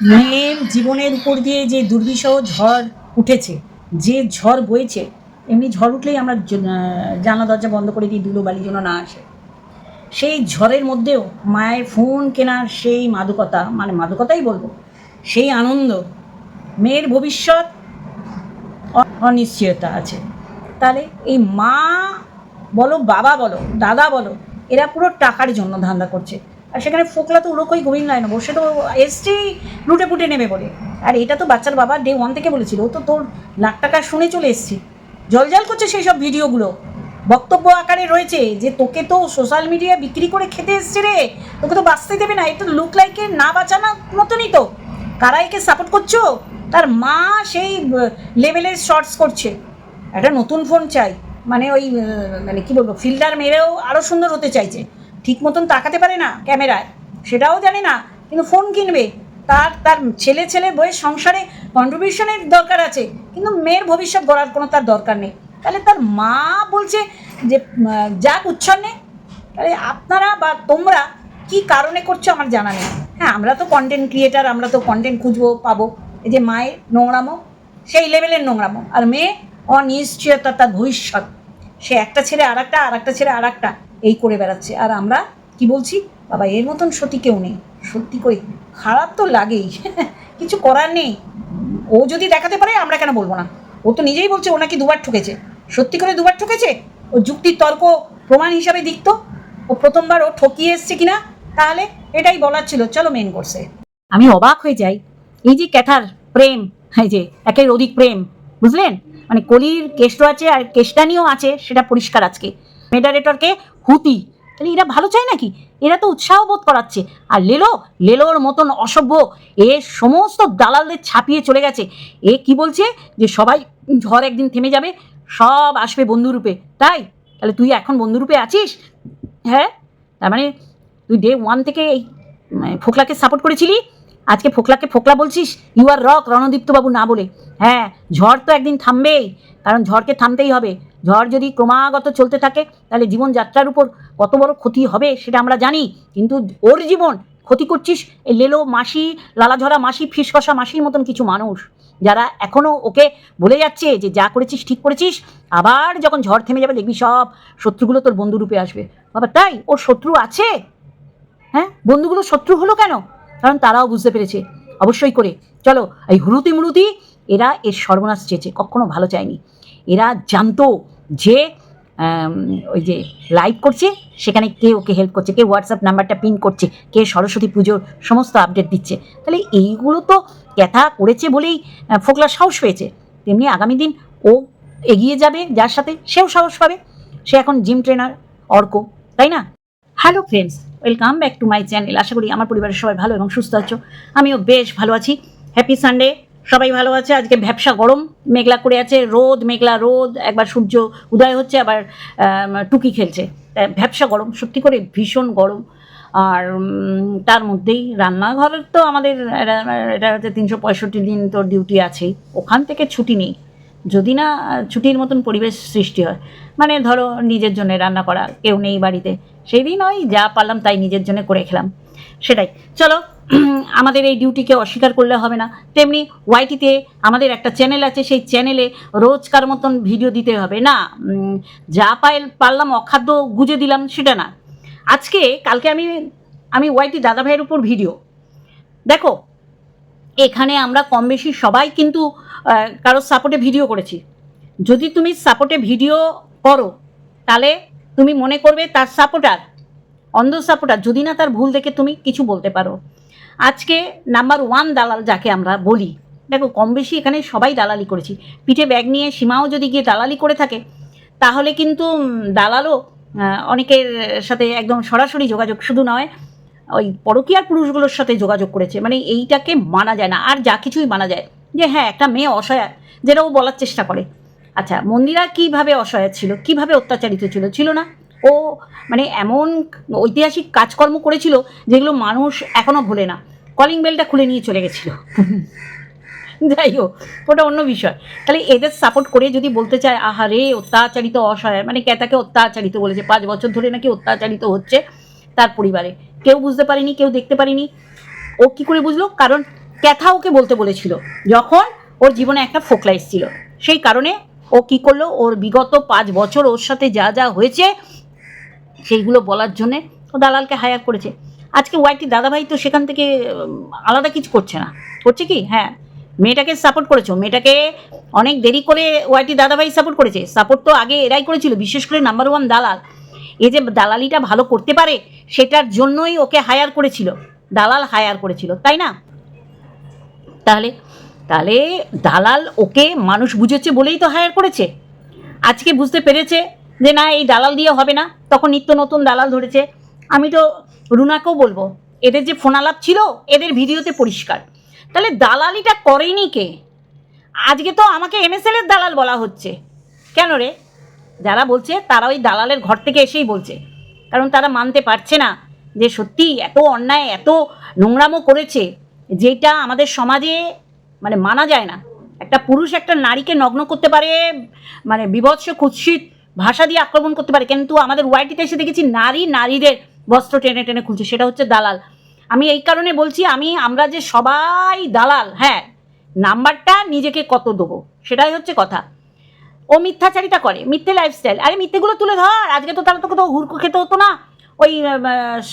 মেয়ের জীবনের উপর দিয়ে যে দুর্বিষহ ঝড় উঠেছে যে ঝড় বইছে এমনি ঝড় উঠলেই আমরা জ- আহ, জানলা দরজা বন্ধ করে দিই ধুলো বালি যেন না আসে। সেই ঝড়ের মধ্যেও মায়ের ফোন কেনার সেই মাদকতা মানে মাদকতাই বলব সেই আনন্দ মেয়ের ভবিষ্যৎ অনিশ্চয়তা আছে। তাহলে এই মা বলো বাবা বলো দাদা বলো এরা পুরো টাকার জন্য ধান্দা করছে। আর সেখানে ফোকলা তো ওরকই গোবিন্দ লাইন বসে তো এসছেই লুটে পুটে নেবে বলে। আর এটা তো বাচ্চার বাবা ডে ওয়ান থেকে বলেছিল, ও তো তোর লাখ টাকা শুনে চলে এসছি। জলজল করছে সেই সব ভিডিওগুলো। বক্তব্য আকারে রয়েছে যে তোকে তো সোশ্যাল মিডিয়া বিক্রি করে খেতে এসছে রে, তোকে তো বাঁচতে দেবে না, এটা লুক লাইকে না বাঁচানোর মতনই তো। কারা একে সাপোর্ট করছ? তার মা সেই লেভেলের শর্টস করছে। একটা নতুন ফোন চাই মানে ওই মানে কি বলব ফিল্টার মেরেও আরও সুন্দর হতে চাইছে। ঠিক মতন তাকাতে পারে না ক্যামেরায়। সেটাও জানে না, কিন্তু ফোন কিনবে। তার তার ছেলে ছেলে বইয়ের সংসারে কন্ট্রিবিউশনের দরকার আছে, কিন্তু মেয়ের ভবিষ্যৎ গড়ার কোনো তার দরকার নেই। তাহলে তার মা বলছে যে যাক উচ্ছন্নে। তাহলে আপনারা বা তোমরা কি কারণে করছ আমার জানা নেই। হ্যাঁ আমরা তো কন্টেন্ট ক্রিয়েটার আমরা তো কন্টেন্ট খুঁজবো, পাবো। এই যে মায়ের নোংরামো, সেই লেভেলের নোংরামো। আর মেয়ে অনিশ্চয়তা তার ভবিষ্যৎ। সে একটা ছেড়ে আর একটা আর একটা ছেড়ে আর একটা এই করে বেড়াচ্ছে। আর আমরা কি বলছি? বাবা, এর মতন সত্যি কেউ নেই। সত্যি করে খারাপ তো লাগেই। কিছু করার নেই। ও যদি দেখাতে পারে, আমরা কেন বলব না? ও তো নিজেই বলছে, ও নাকি দুবার ঠকেছে। সত্যি করে দুবার ঠকেছে? ও যুক্তির তর্ক প্রমাণ হিসাবে দিত ও প্রথমবার ও ঠকিয়ে এসছে কিনা? তাহলে এটাই বলার ছিল। চলো মেন কোর্সে আমি অবাক হয়ে যাই। এই যে ক্যাথার প্রেম, এই যে একের অধিক প্রেম, বুঝলেন? মানে কলির কেষ্ট আছে আর কেষ্টানিও আছে, সেটা পরিষ্কার আজকে। মেডারেটরকে হুতি তাহলে এরা ভালো চায় নাকি? এরা তো উৎসাহ বোধ করাচ্ছে। আর লেলো লেলোর মতন অসভ্য এ সমস্ত দালালদের ছাপিয়ে চলে গেছে। এ কি বলছে? যে সবাই ঝড় একদিন থেমে যাবে সব আসবে বন্ধুরূপে। তাই? তাহলে তুই এখন বন্ধুরূপে আছিস? হ্যাঁ? তার মানে তুই ডে ওয়ান থেকে এই উম, ফোকলাকে সাপোর্ট করেছিলি? আজকে ফোকলাকে ফোকলা বলছিস? ইউ আর রক রণদীপ্তবাবু না বলে। হ্যাঁ ঝড় তো একদিন থামবেই, কারণ ঝড়কে থামতেই হবে। ঝড় যদি ক্রমাগত চলতে থাকে, তাহলে জীবনযাত্রার উপর কত বড় ক্ষতি হবে সেটা আমরা জানি। কিন্তু ওর জীবন, ক্ষতি করছিস এই লেলো মাসি, লালাঝরা মাসি ফিসকষা মাসির মতন কিছু মানুষ, যারা এখনও ওকে বলে যাচ্ছে যে যা করেছিস, ঠিক করেছিস, আবার যখন ঝড় থেমে যাবে, দেখবি সব শত্রুগুলো তোর বন্ধুরূপে আসবে। বাবা, তাই? ওর শত্রু আছে? হ্যাঁ? বন্ধুগুলো শত্রু হলো কেন? কারণ তারাও বুঝতে পেরেছে। অবশ্যই করে। চলো, এই হুরুতি মুরুতি, এরা এর সর্বনাশ চেয়েছে, কখনো ভালো চায়নি। এরা জানতো যে ওই যে লাইভ করছে, সেখানে কে ওকে হেল্প করছে, কে হোয়াটসঅ্যাপ নাম্বারটা পিন করছে, কে সরস্বতী পুজোর সমস্ত আপডেট দিচ্ছে। তাহলে এইগুলো তো ক্যাথা করেছে বলেই ফোকলা সাহস পেয়েছে। তেমনি আগামী দিন ও এগিয়ে যাবে যার সাথে, সেও সাহস পাবে। সে এখন জিম ট্রেনার অর্ক, তাই না? Hello friends welcome back to my channel আশা করি আমার পরিবারের সবাই ভালো এবং সুস্থ আছো। আমিও বেশ ভালো আছি। হ্যাপি সানডে সবাই ভালো আছে? আজকে ভ্যাবসা গরম। মেঘলা করে আছে। রোদ, মেঘলা রোদ। একবার সূর্য উদয় হচ্ছে, আবার টুকি খেলছে। ভ্যাবসা গরম। সত্যি করে ভীষণ গরম। আর তার মধ্যেই রান্নাঘরের তো আমাদের, এটা- হচ্ছে তিনশো পঁয়ষট্টি দিন তো ডিউটি আছেই। ওখান থেকে ছুটি নেই। যদি না ছুটির মতন পরিবেশ সৃষ্টি হয়। মানে ধরো নিজের জন্য রান্না করা। কেউ নেই বাড়িতে। সেই দিন ওই যা পারলাম তাই নিজের জন্য করে খেলাম। সেটাই। চলো, আমাদের এই ডিউটিকে অস্বীকার করলে হবে না। তেমনি ওয়াইটিতে আমাদের একটা চ্যানেল আছে, সেই চ্যানেলে রোজকার মতন ভিডিও দিতে হবে না। যা পাই পারলাম, অখাদ্য গুজে দিলাম, সেটা না। আজকে, কালকে আমি আমি ওয়াইটি দাদা ভাইয়ের উপর ভিডিও। দেখো, এখানে আমরা কম বেশি সবাই কিন্তু কারোর সাপোর্টে ভিডিও করেছি। যদি তুমি সাপোর্টে ভিডিও করো, তাহলে তুমি মনে করবে তার সাপোর্টার অন্ধ সাপোর্টার যদি না তার ভুল দেখে তুমি কিছু বলতে পারো। আজকে নাম্বার ওয়ান দালাল যাকে আমরা বলি, দেখো কম বেশি এখানে সবাই দালালি করেছি। পিঠে ব্যাগ নিয়ে সীমাও যদি গিয়ে দালালি করে থাকে, তাহলে কিন্তু দালালও অনেকের সাথে একদম সরাসরি যোগাযোগ শুধু নয়, ওই পরকীয়ার পুরুষগুলোর সাথে যোগাযোগ করেছে। মানে এইটাকে মানা যায় না। আর যা কিছুই মানা যায়, যে হ্যাঁ একটা মেয়ে অসহায়, যেটা ও বলার চেষ্টা করে। আচ্ছা মন্দিরা কীভাবে অসহায় ছিল? কীভাবে অত্যাচারিত ছিল? ছিল না? ও মানে এমন ঐতিহাসিক কাজকর্ম করেছিল যেগুলো মানুষ এখনও ভোলে না। কলিং বেলটা খুলে নিয়ে চলে গেছিল। যাই হোক, ওটা অন্য বিষয়। তাহলে এদের সাপোর্ট করে যদি বলতে চায়, আহা রে, অত্যাচারিত, অসহায় মানে ক্যাতাকে অত্যাচারিত বলেছে? পাঁচ বছর ধরে নাকি অত্যাচারিত হচ্ছে তার পরিবারে। কেউ বুঝতে পারেনি, কেউ দেখতে পারেনি। ও কি করে বুঝলো? কারণ ক্যাথা ওকে বলতে বলেছিল, যখন ওর জীবনে একটা ফোকলা এসেছিল। সেই কারণে ও কি করল? ওর বিগত পাঁচ বছর ওর সাথে যা যা হয়েছে, সেইগুলো বলার জন্যে ও দালালকে হায়ার করেছে। আজকে ওয়াইটি দাদাভাই তো সেখান থেকে আলাদা কিছু করছে না। করছে কি? হ্যাঁ মেয়েটাকে সাপোর্ট করেছ। মেয়েটাকে অনেক দেরি করে ওয়াইটি দাদাভাই সাপোর্ট করেছে। সাপোর্ট তো আগে এরাই করেছিল, বিশেষ করে নাম্বার ওয়ান দালাল। এই যে দালালিটা ভালো করতে পারে, সেটার জন্যই ওকে হায়ার করেছিল। দালাল হায়ার করেছিল, তাই না? তাহলে তাহলে দালাল ওকে মানুষ বুঝেছে বলেই তো হায়ার করেছে। আজকে বুঝতে পেরেছে যে না, এই দালাল দিয়ে হবে না। তখন নিত্য নতুন দালাল ধরেছে। আমি তো রুনাকেও বলব, এদের যে ফোনালাপ ছিল, এদের ভিডিওতে পরিষ্কার। তাহলে দালালিটা করেনি কে? আজকে তো আমাকে এমএসএল এর দালাল বলা হচ্ছে। কেন রে? যারা বলছে, তারা ওই দালালের ঘর থেকে এসেই বলছে। কারণ তারা মানতে পারছে না যে সত্যি এত অন্যায়, এত নোংরামো করেছে, যেটা আমাদের সমাজে মানে মানা যায় না। একটা পুরুষ একটা নারীকে নগ্ন করতে পারে মানে বিভৎস, কুৎসিত ভাষা দিয়ে আক্রমণ করতে পারে, কিন্তু আমাদের ওয়াইটিতে এসে দেখেছি নারী নারীদের বস্ত্র টেনে টেনে খুলছে, সেটা হচ্ছে দালাল। আমি এই কারণে বলছি, আমি, আমরা যে সবাই দালাল হ্যাঁ নাম্বারটা নিজেকে কত দেবো, সেটাই হচ্ছে কথা। ও মিথ্যাচারিতা করে, মিথ্যে লাইফস্টাইল আরে মিথ্যেগুলো তুলে ধর, আজকে তো তারা তো হুড়কো খেতে হতো না। ওই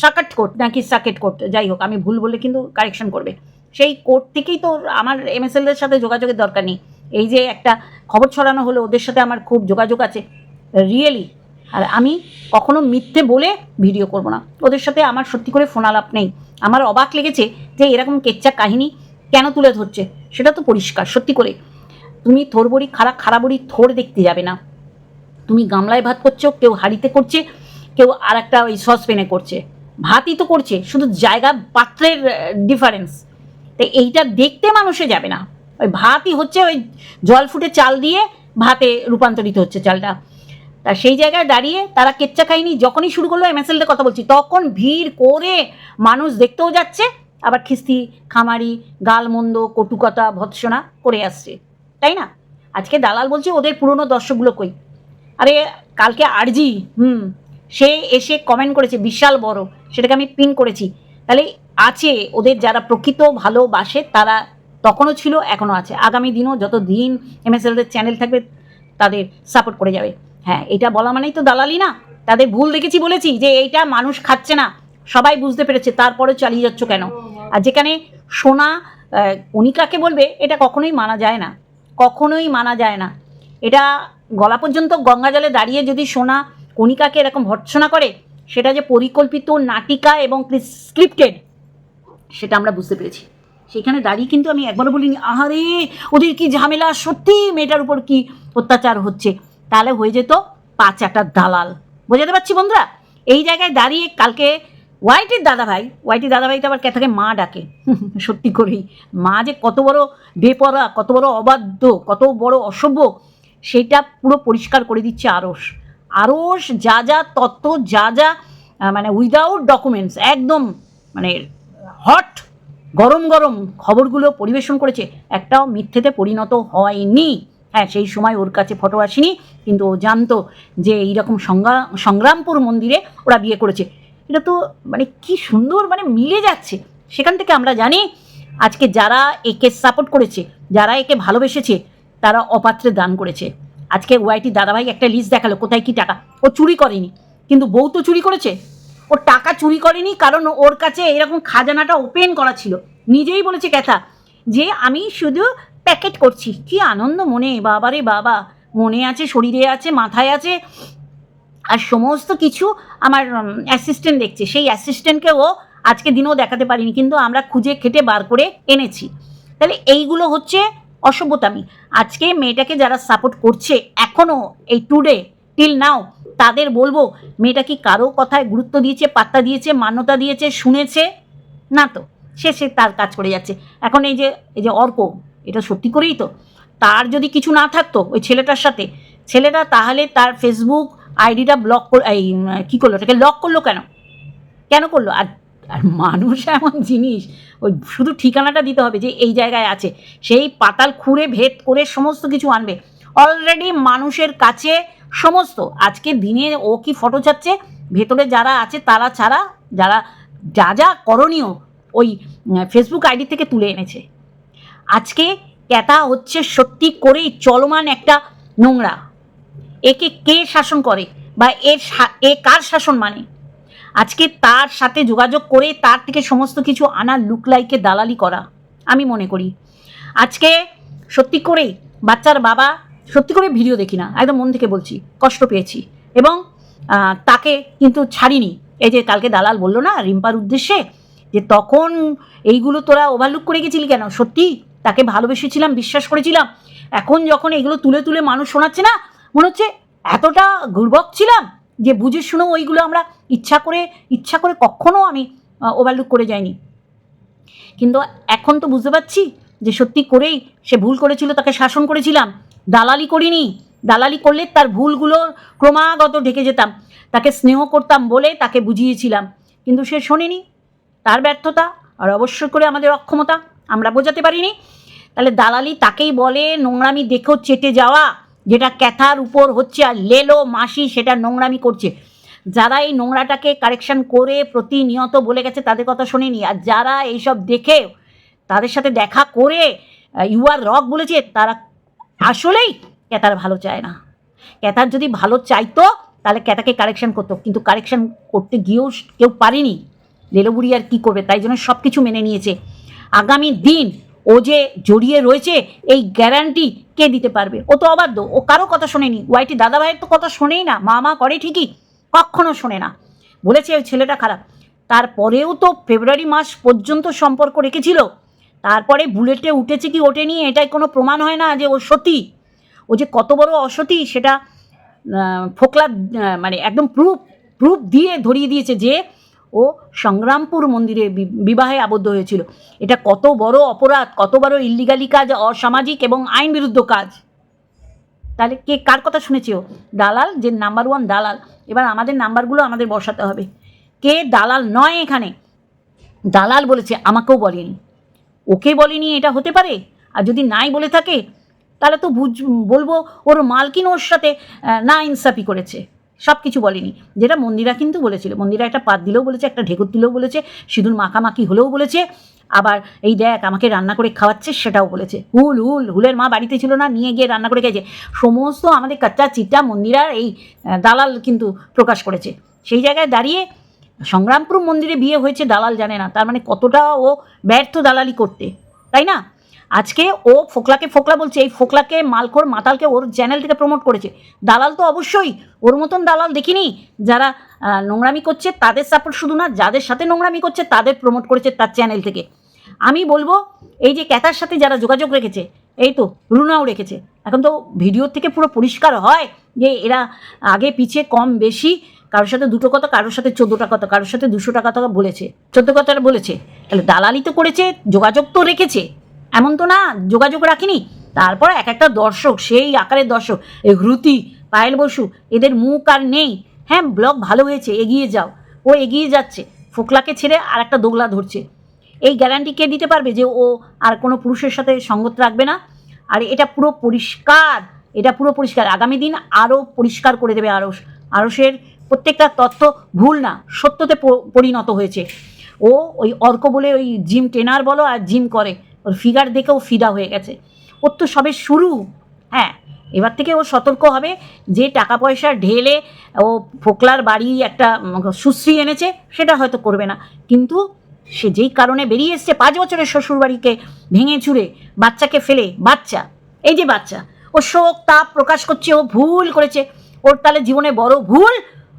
সাকাট কোট, নাকি সাকেট কোট, যাই হোক, আমি ভুল বলে কিন্তু কারেকশন করবে। সেই কোর্ট থেকেই তো আমার এমএসএলদের সাথে যোগাযোগের দরকার নেই। এই যে একটা খবর ছড়ানো হলো, ওদের সাথে আমার খুব যোগাযোগ আছে। রিয়েলি আর আমি কখনো মিথ্যে বলে ভিডিও করব না। ওদের সাথে আমার সত্যি করে ফোন আলাপ নেই। আমার অবাক লেগেছে যে এরকম কেচ্চা কাহিনী কেন তুলে ধরছে? সেটা তো পরিষ্কার, সত্যি করে। তুমি থোর বড়ি খারাপ খারাপ বড়ি থোর দেখতে যাবে না। তুমি গামলায় ভাত করছ, কেউ হাঁড়িতে করছে, কেউ আর একটা ওই সসপ্যানে করছে। ভাতই তো করছে, শুধু জায়গা পাত্রের ডিফারেন্স তো এইটা দেখতে মানুষে যাবে না। ওই ভাতই হচ্ছে ওই জল ফুটে চাল দিয়ে ভাতে রূপান্তরিত হচ্ছে চালটা। তা সেই জায়গায় দাঁড়িয়ে তারা কেচ্চা খায়নি, যখনই শুরু করল এমএসএলতে কথা বলছি, তখন ভিড় করে মানুষ দেখতেও যাচ্ছে, আবার খিস্তি, খামারি, গালমন্দ, কটুকতা, ভৎসনা করে আসছে। তাই না? আজকে দালাল বলছে, ওদের পুরনো দর্শকগুলো কই? আরে, কালকে আরজি, হুম, সে এসে কমেন্ট করেছে, বিশাল বড়, সেটাকে আমি পিন করেছি। তাহলে আছে ওদের যারা প্রকৃত ভালোবাসে তারা তখনও ছিল এখনও আছে। আগামী দিনও যত দিন এমএসএলদের চ্যানেল থাকবে তাদের সাপোর্ট করে যাবে। হ্যাঁ এটা বলা মানেই তো দালালি না। তাদের ভুল দেখেছি বলেছি যে এইটা মানুষ খাচ্ছে না। সবাই বুঝতে পেরেছে তারপরে চালিয়ে যাচ্ছ কেন? আর যেখানে সোনা আহ, কণিকাকে বলবে এটা কখনোই মানা যায় না। কখনোই মানা যায় না। এটা গলা পর্যন্ত গঙ্গা জলে দাঁড়িয়ে যদি সোনা কণিকাকে এরকম ভর্ৎসনা করে সেটা যে পরিকল্পিত নাটিকা এবং স্ক্রিপ্টেড সেটা আমরা বুঝতে পেরেছি। সেখানে দাঁড়িয়ে কিন্তু আমি একবারও বলিনি, আহারে, ওদের কি ঝামেলা? সত্যি মেয়েটার উপর কি অত্যাচার হচ্ছে? তাহলে হয়ে যেত পাঁচ একটা দালাল। বোঝাতে পারছি বন্ধুরা? এই জায়গায় দাঁড়িয়ে কালকে ওয়াইটির দাদাভাই ওয়াইটির দাদাভাই তো আবার ক্যাথাকে মা ডাকে। সত্যি করেই। মা যে কত বড় বেপরা, কত বড় অবাধ্য, কত বড় অসভ্য, সেটা পুরো পরিষ্কার করে দিচ্ছে আরস আরস যা যা তত্ত্ব, যা যা মানে উইদাউট ডকুমেন্টস একদম মানে হট গরম গরম খবরগুলো পরিবেশন করেছে। একটাও মিথ্যেতে পরিণত হয়নি। হ্যাঁ সেই সময় ওর কাছে ফটো আসেনি, কিন্তু ও জানতো যে এইরকম সংগ্রাম সংগ্রামপুর মন্দিরে ওরা বিয়ে করেছে। এটা তো মানে কি সুন্দর মানে মিলে যাচ্ছে। সেখান থেকে আমরা জানি, আজকে যারা একে সাপোর্ট করেছে, যারা একে ভালোবেসেছে, তারা অপাত্রে দান করেছে। আজকে ওয়াইটি দাদাভাই একটা লিস্ট দেখাল, কোথায় কি টাকা। ও চুরি করেনি, কিন্তু বউ তো চুরি করেছে। ও টাকা চুরি করেনি, কারণ ওর কাছে এরকম খাজানাটা ওপেন করা ছিল। নিজেই বলেছে ক্যাথা, যে আমি শুধু প্যাকেট করছি। কি আনন্দ মনে বাবারে বাবা। মনে আছে, শরীরে আছে, মাথায় আছে। আর সমস্ত কিছু আমার অ্যাসিস্ট্যান্ট দেখছে। সেই অ্যাসিস্ট্যান্টকে ও আজকে দিনেও দেখাতে পারিনি, কিন্তু আমরা খুঁজে খেটে বার করে এনেছি। তাহলে এইগুলো হচ্ছে অসভ্যতামি। আজকে মেয়েটাকে যারা সাপোর্ট করছে এখনও এই টুডে টিল নাও তাদের বলব, মেয়েটা কি কারও কথায় গুরুত্ব দিয়েছে, পাত্তা দিয়েছে, মান্যতা দিয়েছে, শুনেছে? না তো, সে সে তার কাজ করে যাচ্ছে। এখন এই যে এই যে অর্ক, এটা সত্যি করেই তো? তার যদি কিছু না থাকতো, ওই ছেলেটার সাথে, ছেলেটা তাহলে তার ফেসবুক আইডিটা ব্লক এই, কী করল, ওটাকে লক করল কেন? কেন করল? আর আর মানুষ এমন জিনিস, ওই শুধু ঠিকানাটা দিতে হবে যে এই জায়গায় আছে। সেই পাতাল খুঁড়ে, ভেদ করে সমস্ত কিছু আনবে। অলরেডি মানুষের কাছে সমস্ত। আজকে দিনে ও কি ফটো চাচ্ছে ভেতরে যারা আছে তারা ছাড়া, যারা, যা যা করণীয় ওই ফেসবুক আইডি থেকে তুলে এনেছে। আজকে ক্যাতা হচ্ছে সত্যি করেই চলমান একটা নোংরা। একে কে শাসন করে? বা এর এ কার শাসন মানে? আজকে তার সাথে যোগাযোগ করে তার থেকে সমস্ত কিছু আনার লুকলাইকে দালালি করা, আমি মনে করি। আজকে সত্যি করে বাচ্চার বাবা, সত্যি করে ভিডিও দেখি না, একদম মন থেকে বলছি, কষ্ট পেয়েছি। এবং তাকে কিন্তু ছাড়িনি। এই যে কালকে দালাল বলল না, রিম্পার উদ্দেশ্যে, যে তখন এইগুলো তোরা ওভারলুক করে গেছিলি কেন? সত্যি, তাকে ভালোবেসেছিলাম, বিশ্বাস করেছিলাম। এখন যখন এগুলো তুলে তুলে মানুষ শোনাচ্ছে না, মনে হচ্ছে এতটা গুরবক ছিলাম যে বুঝে শুনেও ওইগুলো আমরা ইচ্ছা করে ইচ্ছা করে কখনো আমি ওভারলুক করে যাইনি। কিন্তু এখন তো বুঝতে পারছি যে সত্যি করেই সে ভুল করেছিল, তাকে শাসন করেছিলাম। দালালি করিনি। দালালি করলে তার ভুলগুলো ক্রমাগত ঢেকে যেতাম। তাকে স্নেহ করতাম বলে তাকে বুঝিয়েছিলাম। কিন্তু সে শোনেনি। তার ব্যর্থতা আর অবশ্যই করে আমাদের অক্ষমতা আমরা বোঝাতে পারিনি। তাহলে দালালি তাকেই বলে নোংরামি দেখেও চেটে যাওয়া যেটা ক্যাথার উপর হচ্ছে আর লেলো মাসি সেটা নোংরামি করছে। যারা এই নোংরাটাকে কারেকশন করে প্রতিনিয়ত বলে গেছে, তাদের কথা শোনেনি। আর যারা এইসব দেখে, তাদের সাথে দেখা করে ইউ আর রক বলেছে, তারা আসলেই ক্যাথার ভালো চায় না। ক্যাথার যদি ভালো চাইতো, তাহলে ক্যাথাকে কারেকশন করতো। কিন্তু কারেকশন করতে গিয়েও কেউ পারেনি। লেলোবুড়ি আর কী করবে? তাই জন্য সব কিছু মেনে নিয়েছে। আগামী দিন ও যে জড়িয়ে রয়েছে, এই গ্যারান্টি কে দিতে পারবে? ও তো অবাধ্য, ও কারও কথা শোনেনি। ওয়াইটি দাদা ভাইয়ের তো কথা শোনেই না, মা মা করে ঠিকই, কখনো শোনে না। বলেছে ওই ছেলেটা খারাপ। তারপরেও তো ফেব্রুয়ারি মাস পর্যন্ত সম্পর্ক রেখেছিল। তারপরে বুলেটে উঠেছে কি ওঠেনি, এটাই কোনো প্রমাণ হয় না যে ও সতী। ও যে কত বড় অসতী, সেটা ফোকলা মানে একদম প্রুফ প্রুফ দিয়ে ধরিয়ে দিয়েছে যে ও সংগ্রামপুর মন্দিরে বিবাহে আবদ্ধ হয়েছিল। এটা কত বড় অপরাধ, কত বড় ইল্লিগালি কাজ, অসামাজিক এবং আইন বিরুদ্ধ কাজ। তাহলে কে, কার কথা শুনেছে ও? দালাল, যে নাম্বার ওয়ান দালাল। এবার আমাদের নাম্বারগুলো আমাদের বসাতে হবে। কে দালাল নয় এখানে? দালাল বলেছে, আমাকেও বলেনি। ওকে বলেনি, এটা হতে পারে? আর যদি নাই বলে থাকে, তাহলে তো বুঝ বলব, ওর মালকিন ওর সাথে না ইনসাফি করেছে। সব কিছু বলেনি। যেটা মন্দিরা কিন্তু বলেছিল। মন্দিরা একটা পাত দিলেও বলেছে, একটা ঢেকুর দিলেও বলেছে, সিঁদুর মাখামাখি হলেও বলেছে, আবার এই দেখ আমাকে রান্না করে খাওয়াচ্ছে সেটাও বলেছে। হুল হুল, হুলের মা বাড়িতে ছিল না, নিয়ে গিয়ে রান্না করে খেয়েছে। সমস্ত আমাদের কাচ্চা চিটা মন্দিরার এই দালাল কিন্তু প্রকাশ করেছে। সেই জায়গায় দাঁড়িয়ে সংগ্রামপুর মন্দিরে বিয়ে হয়েছে, দালাল জানে না। তার মানে কতটা ও ব্যর্থ দালালি করতে। তাই না? আজকে ও ফোকলাকে, ফোকলা বলছে, এই ফোকলাকে, মালখোর মাতালকে ওর চ্যানেল থেকে প্রমোট করেছে। দালাল তো অবশ্যই, ওর মতন দালাল দেখিনি। যারা নোংরামি করছে, তাদের সাপোর্ট শুধু না, যাদের সাথে নোংরামি করছে, তাদের প্রমোট করেছে তার চ্যানেল থেকে। আমি বলব, এই যে ক্যাতার সাথে যারা যোগাযোগ রেখেছে, এই তো রুনাও রেখেছে। এখন তো ভিডিওর থেকে পুরো পরিষ্কার হয় যে এরা আগে পিছে কম বেশি কারোর সাথে দুটো কথা, কারোর সাথে চোদ্দোটা কথা, কারোর সাথে দুশো টাকা কথা বলেছে। চোদ্দ কথাটা বলেছে। তাহলে দালালি তো করেছে, যোগাযোগ তো রেখেছে। এমন তো না, যোগাযোগ রাখিনি। তারপর এক একটা দর্শক, সেই আকারের দর্শক এই হ্রুতি পায়েল বসু, এদের মুখ আর নেই। হ্যাঁ ব্লগ ভালো হয়েছে, এগিয়ে যাও। ও এগিয়ে যাচ্ছে, ফোকলাকে ছেড়ে আর একটা দোগলা ধরছে। এই গ্যারান্টি কে দিতে পারবে যে ও আর কোনো পুরুষের সাথে সঙ্গত রাখবে না? আর এটা পুরো পরিষ্কার, এটা পুরো পরিষ্কার। আগামী দিন আরও পরিষ্কার করে দেবে আরস আরসের প্রত্যেকটা তথ্য ভুল না, সত্যতে পরিণত হয়েছে। ও ওই অর্ক বলে ওই জিম ট্রেনার বলো আর জিম করে। ওর ফিগার দেখেও ফিদা হয়ে গেছে। ওর তো সবে শুরু। হ্যাঁ এবার থেকে ও সতর্ক হবে। যে টাকা পয়সা ঢেলে ও ফোকলার বাড়ি একটা সুশ্রী এনেছে, সেটা হয়তো করবে না। কিন্তু সে যেই কারণে বেরিয়ে এসছে, পাঁচ বছরের শ্বশুর বাড়িকে ভেঙে চুরে বাচ্চাকে ফেলে, বাচ্চা, এই যে বাচ্চা, ও শোক, তাপ প্রকাশ করছে, ও ভুল করেছে। ওর তাহলে জীবনে বড় ভুল,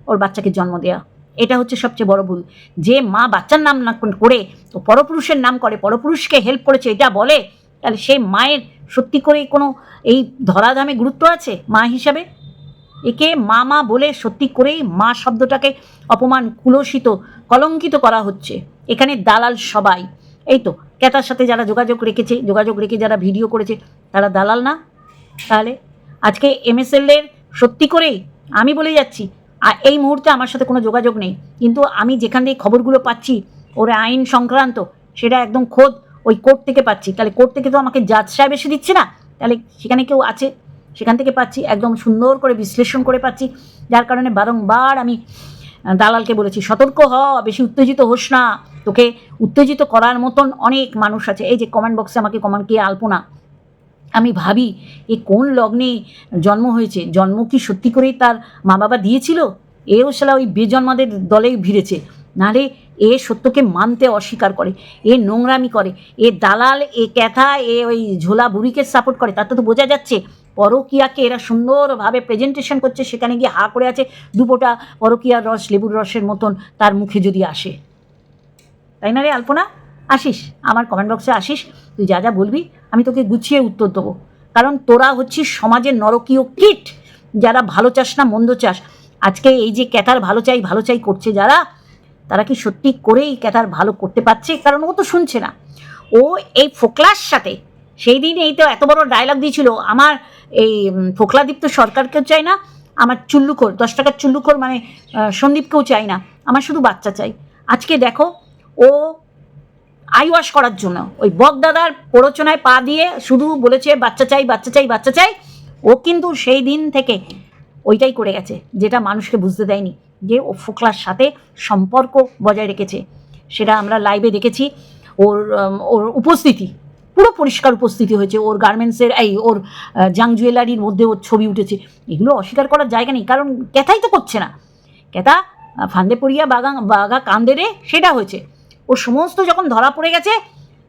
ওর বাচ্চাকে জন্ম দেওয়া এটা হচ্ছে সবচেয়ে বড় ভুল। যে মা বাচ্চার নাম না করে তো পরপুরুষের নাম করে, পরপুরুষকে হেল্প করেছে, এটা বলে, তাহলে সেই মায়ের সত্যি করে কোনো এই ধরাধামে গুরুত্ব আছে মা হিসাবে? একে মা মা বলে সত্যি করেই মা শব্দটাকে অপমান, কুলসিত, কলঙ্কিত করা হচ্ছে। এখানে দালাল সবাই। এই তো ক্যাতার সাথে যারা যোগাযোগ রেখেছে, যোগাযোগ রেখে যারা ভিডিও করেছে, তারা দালাল না? তাহলে আজকে এমএসএল এর সত্যি করেই আমি বলে যাচ্ছি আর এই মুহূর্তে আমার সাথে কোনো যোগাযোগ নেই। কিন্তু আমি যেখান থেকে খবরগুলো পাচ্ছি, ওর আইন সংক্রান্ত, সেটা একদম খোদ ওই কোর্ট থেকে পাচ্ছি। তাহলে কোর্ট থেকে তো আমাকে জাজ সাহেব এসে দিচ্ছে না? তাহলে সেখানে কেউ আছে? সেখান থেকে পাচ্ছি, একদম সুন্দর করে বিশ্লেষণ করে পাচ্ছি। যার কারণে বারংবার আমি দালালকে বলেছি, সতর্ক হ, বেশি উত্তেজিত হোস না। তোকে উত্তেজিত করার মতন অনেক মানুষ আছে। এই যে কমেন্ট বক্সে আমাকে কমেন্ট কে আলপনা। আমি ভাবি, এ কোন লগ্নে জন্ম হয়েছে? জন্ম কি সত্যি করেই তার মা বাবা দিয়েছিল? এও শালা ওই বেজন্মাদের দলেই ভিড়েছে। নাহলে এ সত্যকে মানতে অস্বীকার করে, এ নোংরামি করে, এ দালাল, এ ক্যাথা, এ ওই ঝোলা বুড়িকে সাপোর্ট করে। তাতে তো বোঝা যাচ্ছে, পরকিয়াকে এরা সুন্দরভাবে প্রেজেন্টেশন করছে, সেখানে গিয়ে হা করে আছে দুপোটা পরকিয়ার রস, লেবুর রসের মতন তার মুখে যদি আসে। তাই না রে আলপনা? আসিস, আমার কমেন্ট বক্সে আসিস, তুই যা যা বলবি, আমি তোকে গুছিয়ে উত্তর দেবো। কারণ তোরা হচ্ছিস সমাজের নরকীয় কিট, যারা ভালো চাস না, মন্দ চাস। আজকে এই যে ক্যাথার ভালো চাই ভালো চাই করছে যারা, তারা কি সত্যি করেই ক্যাথার ভালো করতে পারছে? কারণ ও তো শুনছে না। ও এই ফোকলার সাথে, সেই দিন এই তো এত বড় ডায়লগ দিয়েছিল, আমার এই ফোকলাদীপ্ত সরকারকেও চাই না, আমার চুল্লুখোর, দশ টাকার চুল্লুখোর মানে সন্দীপকেও চাই না, আমার শুধু বাচ্চা চাই। আজকে দেখো, ও আই ওয়াশ করার জন্য। ওই বকদাদার প্ররোচনায় পা দিয়ে শুধু বলেছে, বাচ্চা চাই বাচ্চা চাই বাচ্চা চাই। ও কিন্তু সেই দিন থেকে ওইটাই করে গেছে, যেটা মানুষকে বুঝতে দেয়নি, যে ও ফোকলার সাথে সম্পর্ক বজায় রেখেছে। সেটা আমরা লাইভে দেখেছি। ওর ওর উপস্থিতি, পুরো পরিষ্কার উপস্থিতি হয়েছে। ওর গার্মেন্টসের এই, ওর জাং জুয়েলারির মধ্যে ওর ছবি উঠেছে। এগুলো অস্বীকার করার জায়গা নেই, কারণ ক্যাথাই তো করছে না। ক্যাথা ফান্দে পড়িয়া বাগা বাগা কান্দে রে, সেটা হয়েছে। ও সমস্ত যখন ধরা পড়ে গেছে,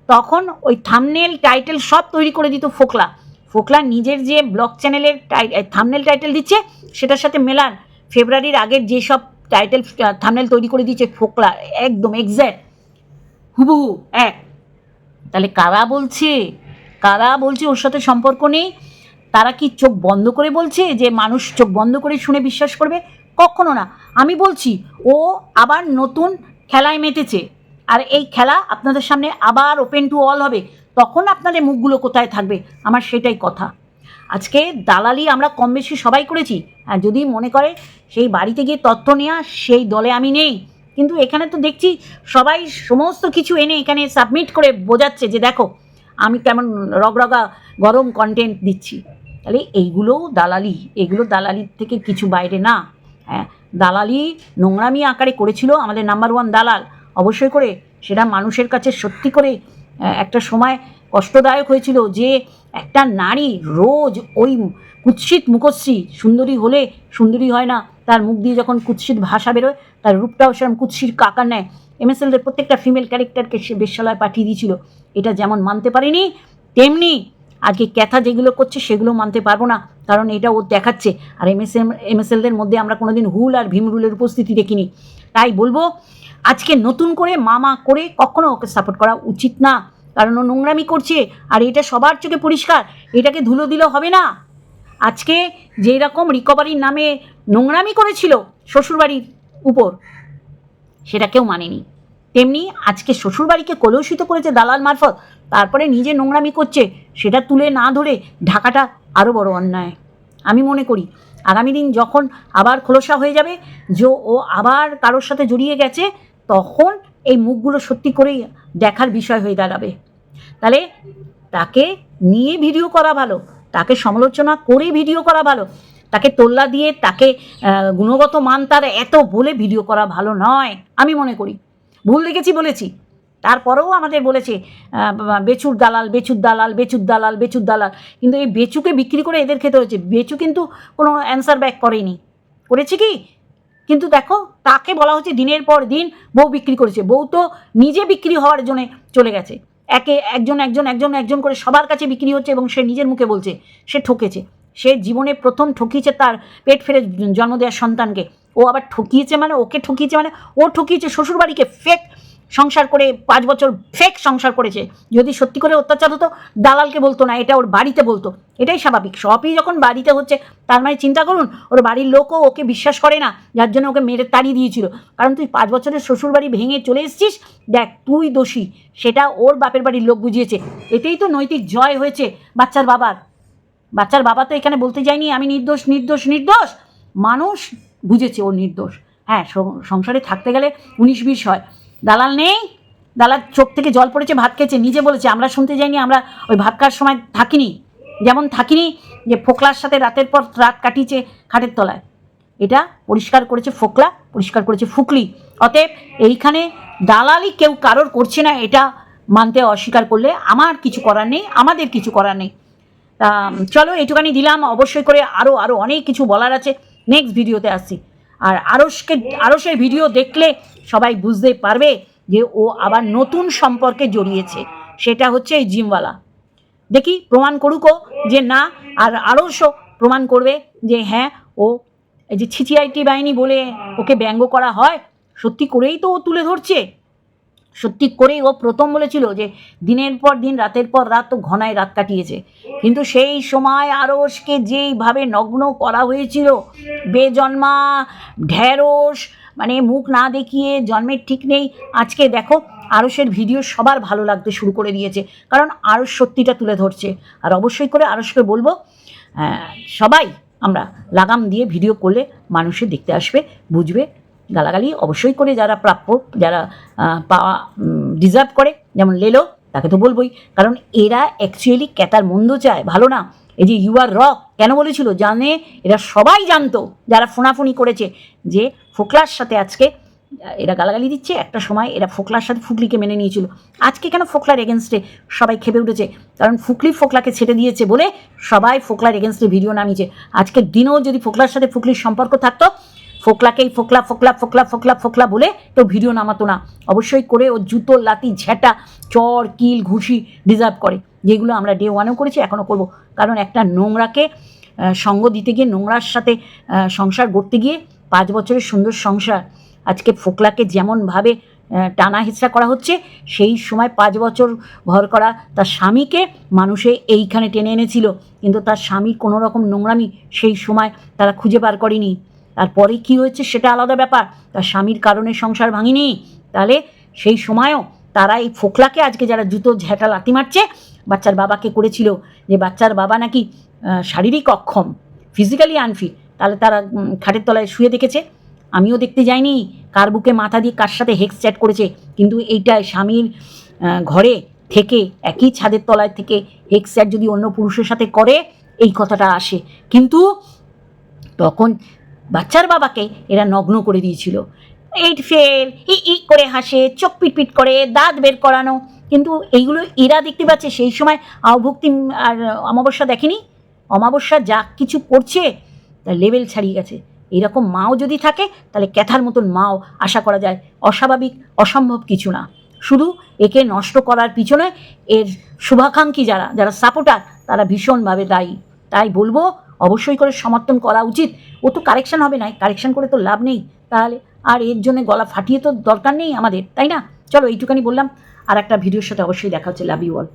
তখন ওই থামনেল টাইটেল সব তৈরি করে দিত ফোকলা। ফোকলা নিজের যে ব্লগ চ্যানেলের থামনেল টাইটেল দিচ্ছে, সেটার সাথে মেলান। ফেব্রুয়ারির আগের যেসব টাইটেল থামনেল তৈরি করে দিচ্ছে ফোকলা, একদম এক্স্যাক্ট হুবহু, এক। তাহলে কারা বলছে? কারা বলছে ওর সাথে সম্পর্ক নেই? তারা কি চোখ বন্ধ করে বলছে যে মানুষ চোখ বন্ধ করে শুনে বিশ্বাস করবে? কখনো না। আমি বলছি, ও আবার নতুন খেলায় মেতেছে। আর এই খেলা আপনাদের সামনে আবার ওপেন টু অল হবে, তখন আপনাদের মুখগুলো কোথায় থাকবে? আমার সেটাই কথা। আজকে দালালি আমরা কম বেশি সবাই করেছি, আর যদি মনে করে সেই বাড়িতে গিয়ে তথ্য নেওয়া সেই দলে আমি নেই। কিন্তু এখানে তো দেখছি সবাই সমস্ত কিছু এনে এখানে সাবমিট করে বোঝাচ্ছে যে দেখো, আমি কেমন রগরগা গরম কন্টেন্ট দিচ্ছি। তাহলে এইগুলোও দালালি, এগুলো দালালির থেকে কিছু বাইরে না। হ্যাঁ দালালি নোংরামি আকারে করেছিল আমাদের নাম্বার ওয়ান দালাল। অবশ্যই করে সেটা মানুষের কাছে সত্যি করে একটা সময় কষ্টদায়ক হয়েছিল যে একটা নারী রোজ ওই কুৎসিত মুখশ্রী সুন্দরী হলে সুন্দরী হয় না। তার মুখ দিয়ে যখন কুৎসিত ভাষা বেরোয়, তার রূপটাও সেরকম কুৎসির কাকার নেয় এমএসএলদের প্রত্যেকটা ফিমেল ক্যারেক্টারকে সে বেশ্যালয় পাঠিয়ে দিয়েছিল। এটা যেমন মানতে পারিনি, তেমনি আজকে ক্যাথা যেগুলো করছে সেগুলো মানতে পারব না, কারণ এটা ও দেখাচ্ছে। আর এমএসএম এমএসএলদের মধ্যে আমরা কোনোদিন হুল আর ভীমরুলের উপস্থিতি দেখিনি। তাই বলব আজকে নতুন করে মামা করে কখনো ওকে সাপোর্ট করা উচিত না। কারণ ও নোংরামি করছে, আর এটা সবার চোখে পরিষ্কার, এটাকে ধুলো দিলেও হবে না। আজকে যেই রকম রিকভারির নামে নোংরামি করেছিল শ্বশুরবাড়ির উপর, সেটা কেউ মানেনি। তেমনি আজকে শ্বশুরবাড়িকে কলুষিত করেছে দালাল মারফত, তারপরে নিজে নোংরামি করছে, সেটা তুলে না ধরে ঢাকাটা আরও বড় অন্যায়। আমি মনে করি, আগামী দিন যখন আবার খোলসা হয়ে যাবে, যে ও আবার কারোর সাথে জড়িয়ে গেছে তখন এই মুখগুলো সত্যি করেই দেখার বিষয় হয়ে দাঁড়াবে। তাহলে তাকে নিয়ে ভিডিও করা ভালো, তাকে সমালোচনা করে ভিডিও করা ভালো, তাকে তোল্লা দিয়ে তাকে গুণগত মান তার এত বলে ভিডিও করা ভালো নয়, আমি মনে করি। ভুল দেখেছি বলেছি। তারপরেও আমাদের বলেছে বেচুর দালাল বেচুর দালাল বেচুর দালাল বেচুর দালাল। কিন্তু এই বেচুকে বিক্রি করে এদের খেতে হয়েছে বেচু কিন্তু কোনো অ্যান্সার ব্যাক করেনি। করেছে কি? কিন্তু দেখো, তাকে বলা হচ্ছে দিনের পর দিন বউ বিক্রি করেছে। বউ তো নিজে বিক্রি হওয়ার জন্য চলে গেছে। একে একজন একজন একজন একজন করে সবার কাছে বিক্রি হচ্ছে এবং সে নিজের মুখে বলছে, সে ঠকেছে। সে জীবনে প্রথম ঠকিয়েছে তার পেট ফেরে জন্ম দেওয়ার সন্তানকে। ও আবার ঠকিয়েছে মানে ওকে ঠকিয়েছে মানে ও ঠকিয়েছে শ্বশুরবাড়িকে ফেক সংসার করে পাঁচ বছর ফেক সংসার করেছে। যদি সত্যি করে অত্যাচার হতো, দালালকে বলতো না, এটা ওর বাড়িতে বলতো। এটাই স্বাভাবিক। সবই যখন বাড়িতে হচ্ছে, তার মানে চিন্তা করুন, ওর বাড়ির লোকও ওকে বিশ্বাস করে না, যার জন্য ওকে মেরে তাড়িয়ে দিয়েছিল। কারণ তুই পাঁচ বছরের শ্বশুর বাড়ি ভেঙে চলে এসেছিস, দেখ, তুই দোষী। সেটা ওর বাপের বাড়ির লোক বুঝিয়েছে। এতেই তো নৈতিক জয় হয়েছে বাচ্চার বাবার। বাচ্চার বাবা তো এখানে বলতে যায়নি, আমি নির্দোষ নির্দোষ নির্দোষ। মানুষ বুঝেছে ও নির্দোষ। হ্যাঁ সংসারে থাকতে গেলে উনিশ বিশ হয়। দালাল নেই? দালাল চোখ থেকে জল পড়েছে, ভাত খেয়েছে, নিজে বলেছে, আমরা শুনতে যাইনি, আমরা ওই ভাত খাওয়ার সময় থাকিনি। যেমন থাকিনি যে ফোকলার সাথে রাতের পর রাত কাটিয়েছে খাটের তলায়। এটা পরিষ্কার করেছে ফোকলা, পরিষ্কার করেছে ফুকলি। অতএব এইখানে দালালি কেউ কারোর করছে না, এটা মানতে অস্বীকার করলে আমার কিছু করার নেই, আমাদের কিছু করার নেই। চলো, এইটুখানি দিলাম। অবশ্যই করে আরও আরও অনেক কিছু বলার আছে। নেক্সট ভিডিওতে আসছি। আর আরসকে আরসের ভিডিও দেখলে সবাই বুঝতে পারবে যে ও আবার নতুন সম্পর্কে জড়িয়েছে। সেটা হচ্ছে এই জিমওয়ালা। দেখি, প্রমাণ করুকও যে না, আর আরসও প্রমাণ করবে যে হ্যাঁ ও এই যে ছিচিআইটি বাহিনী বলে ওকে ব্যঙ্গ করা হয়, সত্যি করেই তো ও তুলে ধরছে। সত্যি করেই ও প্রথম বলেছিল যে দিনের পর দিন, রাতের পর রাত তো ঘনায় রাত কাটিয়েছে। কিন্তু সেই সময় আরসকে যেইভাবে নগ্ন করা হয়েছিল, বেজন্মা ঢ্যাঁড়স মানে মুখ না দেখিয়ে জন্মের ঠিক নেই। আজকে দেখো আরসের ভিডিও সবার ভালো লাগতে শুরু করে দিয়েছে, কারণ আরস সত্যিটা তুলে ধরছে। আর অবশ্যই করে আরসকে বলব সবাই আমরা লাগাম দিয়ে ভিডিও করলে মানুষে দেখতে আসবে, বুঝবে, গালাগালি অবশ্যই করে যারা প্রাপ্য, যারা পাওয়া ডিজার্ভ করে, যেমন লেলো, তাকে তো বলবোই, কারণ এরা অ্যাকচুয়ালি ক্যাতার মন্দ চায়, ভালো না। এই যে ইউ আর রক কেন বলেছিল? জানে, এরা সবাই জানতো, যারা ফোনাফুনি করেছে, যে ফোকলার সাথে আজকে, এরা গালাগালি দিচ্ছে, একটা সময় এরা ফোকলার সাথে ফুকলিকে মেনে নিয়েছিল। আজকে কেন ফোকলার এগেনস্টে সবাই খেপে উঠেছে? কারণ ফুকলি ফোকলাকে ছেড়ে দিয়েছে বলে সবাই ফোকলার এগেনস্টে ভিডিও নামিয়েছে। আজকের দিনেও যদি ফোকলার সাথে ফুকলির সম্পর্ক থাকতো, ফোকলাকেই ফোকলা ফোকলা ফোকলা ফোকলা ফোকলা বলে কেউ ভিডিও নামাতো না। অবশ্যই করে ও জুতো লাতি ঝেঁটা, চর, কিল, ঘুষি ডিজার্ভ করে। যেগুলো আমরা ডে ওয়ানেও করেছি, এখনও করব। কারণ একটা নোংরাকে সঙ্গ দিতে গিয়ে, নোংরার সাথে সংসার গড়তে গিয়ে পাঁচ বছরের সুন্দর সংসার আজকে ফোকলাকে যেমনভাবে টানা হেঁচড়া করা হচ্ছে, সেই সময় পাঁচ বছর ভর করা তার স্বামীকে মানুষে এইখানে টেনে এনেছিল। কিন্তু তার স্বামী কোনো রকম নোংরামি সেই সময় তারা খুঁজে বার করেনি। তারপরে কি হয়েছে সেটা আলাদা ব্যাপার। তার স্বামীর কারণে সংসার ভাঙিনি। তাহলে সেই সময়ও তারা এই ফোকলাকে আজকে যারা জুতো ঝেঁটা লাথি মারছে, বাচ্চার বাবাকে করেছিল। যে বাচ্চার বাবা নাকি শারীরিক অক্ষম ফিজিক্যালি আনফিট তাহলে তারা খাটের তলায় শুয়ে দেখেছে। আমিও দেখতে যাইনি, কার বুকে মাথা দিয়ে কার সাথে হেক্স চ্যাট করেছে। কিন্তু এইটায় স্বামীর ঘরে থেকে, একই ছাদের তলায় থেকে হেক্স চ্যাট যদি অন্য পুরুষের সাথে করে, এই কথাটা আসে। কিন্তু তখন বাচ্চার বাবাকে এরা নগ্ন করে দিয়েছিল। এইট ফেল, ই ই করে হাসে, চোখ পিটপিট করে, দাঁত বের করানো। কিন্তু এইগুলো এরা দেখতে পাচ্ছে, সেই সময় আহভক্তি আর অমাবস্যা দেখেনি? অমাবস্যা যা কিছু করছে তার লেভেল ছাড়িয়ে গেছে। এরকম মাও যদি থাকে, তাহলে ক্যাথার মতন মাও আশা করা যায়। অস্বাভাবিক, অসম্ভব কিছু না। শুধু একে নষ্ট করার পিছনে এর শুভাকাঙ্ক্ষী যারা যারা সাপোর্টার তারা ভীষণভাবে দায়ী। তাই বলব, অবশ্যই করে সমর্থন করা উচিত। ও তো কারেকশন হবে না কারেকশন করে তো লাভ নেই। তাহলে আর এর জন্য গলা ফাটিয়ে তো দরকার নেই আমাদের, তাই না? চলো এইটুখানি বললাম। আর একটা ভিডিওর সাথে অবশ্যই দেখা হচ্ছে। Love you all